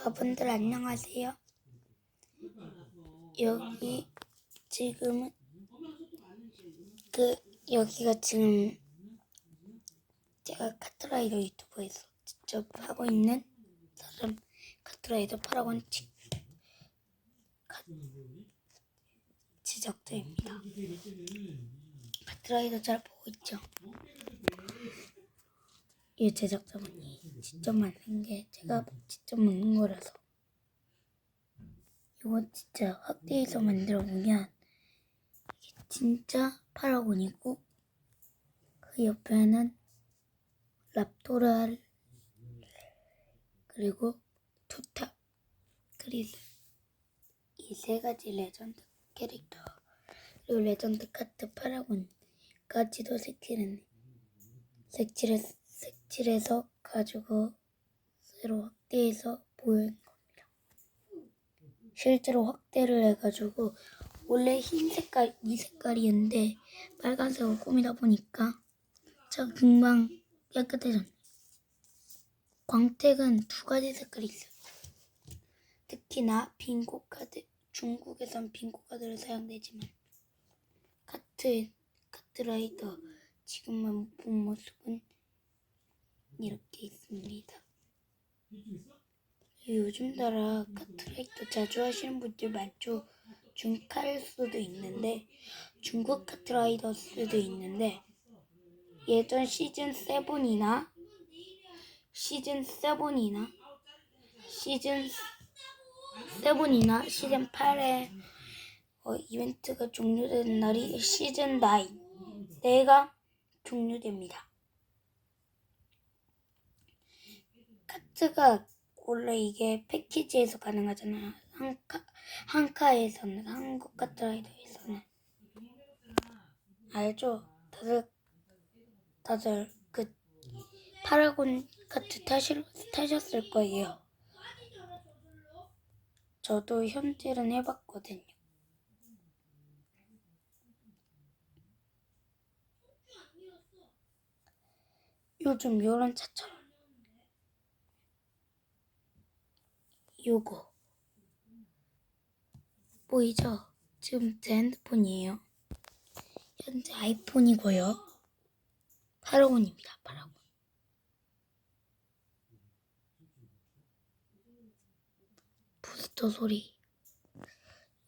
여러분들 안녕하세요. 여기 지금은 그 여기가 지금 제가 카트라이더 유튜브에서 직접 하고 있는 사람 카트라이더 파라곤 지, 카, 지적자입니다. 카트라이더 잘 보고 있죠? 이 제작자분이 직접 만든 게 제가 직접 만든 거라서. 이거 진짜 확대해서 만들어 보면 이게 진짜 파라곤이고 그 옆에는 랍토랄 그리고 투탑 그리스 이세 가지 레전드 캐릭터 그리고 레전드 카트 파라곤까지도 색칠했네 색칠해, 색칠해서 가지고 새로 확대해서 보여준 겁니다. 실제로 확대를 해가지고 원래 흰 색깔 이 색깔이었는데 빨간색으로 꾸미다 보니까 저 금방 깨끗해졌네. 광택은 두 가지 색깔이 있어요. 특히나 빙고 카드 중국에선 빙고 카드를 사용되지만 카트 카트라이더 지금만 본 모습은 이렇게 있습니다. 요즘 따라 카트라이더 자주 하시는 분들 많죠. 중카일 수도 있는데 중국 카트라이더 수도 있는데 예전 시즌 7이나 시즌 7이나 시즌 7이나 시즌 8에 어, 이벤트가 종료되는 날이 시즌 9 내가 종료됩니다. 카트가 원래 이게 패키지에서 가능하잖아요. 한카 한카에서는 한국 카트라이더에서는 알죠? 다들 다들 그 파라곤 카트 타실 타셨을 거예요. 저도 현질은 해봤거든요. 요즘 요런 차처럼 요거 보이죠? 지금 제 핸드폰이에요. 현재 아이폰이고요. 파라곤입니다. 파라곤. 부스터 소리.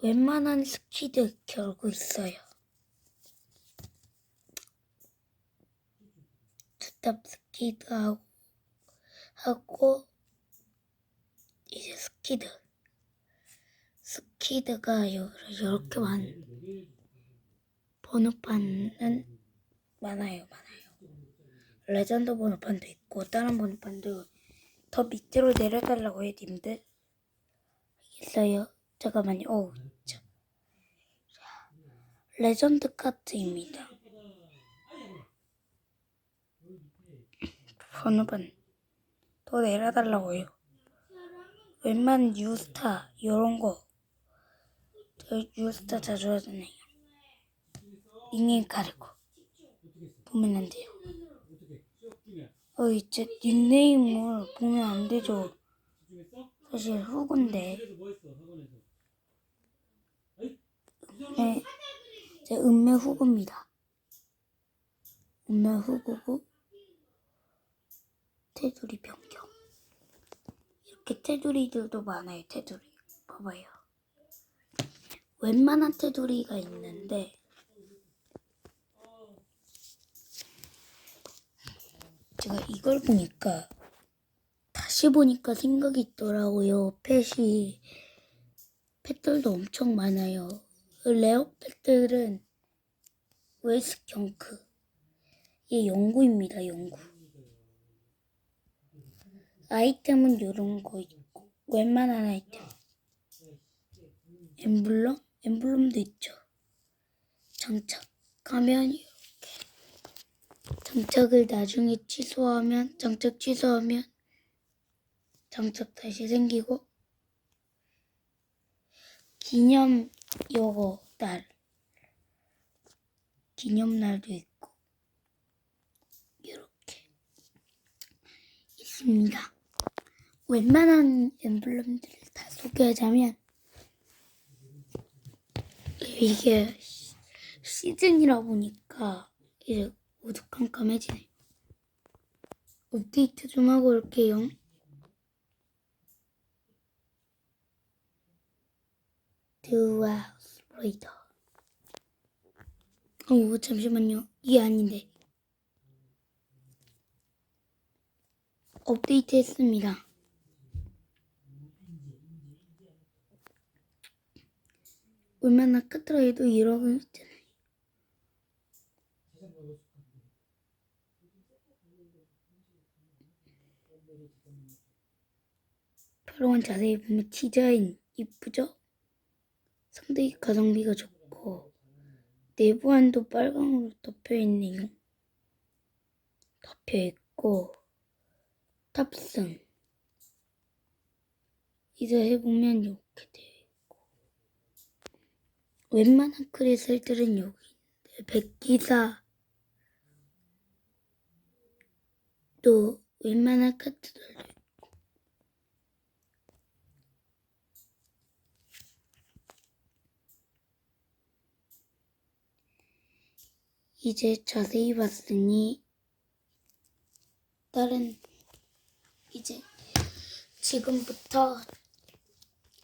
웬만한 스퀴드 겨루고 있어요. 투탑 스퀴드 하고, 하고 이제 스키드. 스키드가 이렇게 많, 번호판은 많아요, 많아요. 레전드 번호판도 있고, 다른 번호판도 더 밑으로 내려달라고 해, 님들. 알겠어요? 잠깐만요, 어우, 저. 레전드 카트입니다. 번호판 더 내려달라고 해요. 웬만한 뉴스타 이런 거. 저 뉴스타 자주 하잖아요. 닉네임 가리고 보면 안 돼요. 어 이제 닉네임을 보면 안 되죠. 사실 후군데. 네, 제 은매 후구입니다. 은매 후구고 테두리 변경. 이렇게 테두리들도 많아요. 테두리. 봐봐요. 웬만한 테두리가 있는데 제가 이걸 보니까 다시 보니까 생각이 있더라고요. 펫이 펫들도 엄청 많아요. 그 레어 펫들은 웨스 경크 이게 연구입니다. 연구. 아이템은 이런 거 있고 웬만한 아이템. 엠블럼? 엠블럼도 있죠. 장착하면 이렇게. 장착을 나중에 취소하면 장착 취소하면 장착 다시 생기고. 기념 요거 날. 기념날도 있고. 이렇게. 있습니다. 웬만한 엠블럼들을 다 소개하자면 이게 시- 시즌이라 보니까 이제 어두컴컴해지네. 업데이트 좀 하고 올게요. 드와 스프레이더. 어 잠시만요. 이게 아닌데. 업데이트 했습니다. 얼마나 까트라해도 이러고 있잖아요. 촬영은 자세히 보면 디자인 이쁘죠? 상당히 가성비가 좋고 내부안도 빨강으로 덮여있네요. 덮여있고 탑승 이제 해보면 이렇게 있고 웬만한 크리슬들은 여기 있는데 백기사 또 웬만한 카트들도 있고 이제 자세히 봤으니 다른 이제 지금부터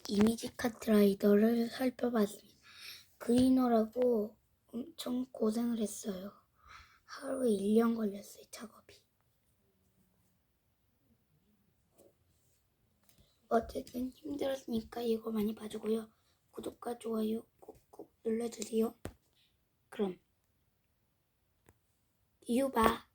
이미지 카트 라이더를 살펴봤습니다. 그리너라고 엄청 고생을 했어요. 하루에 1년 걸렸어요, 작업이. 어쨌든 힘들었으니까 이거 많이 봐주고요. 구독과 좋아요 꾹꾹 눌러주세요. 그럼, 유바.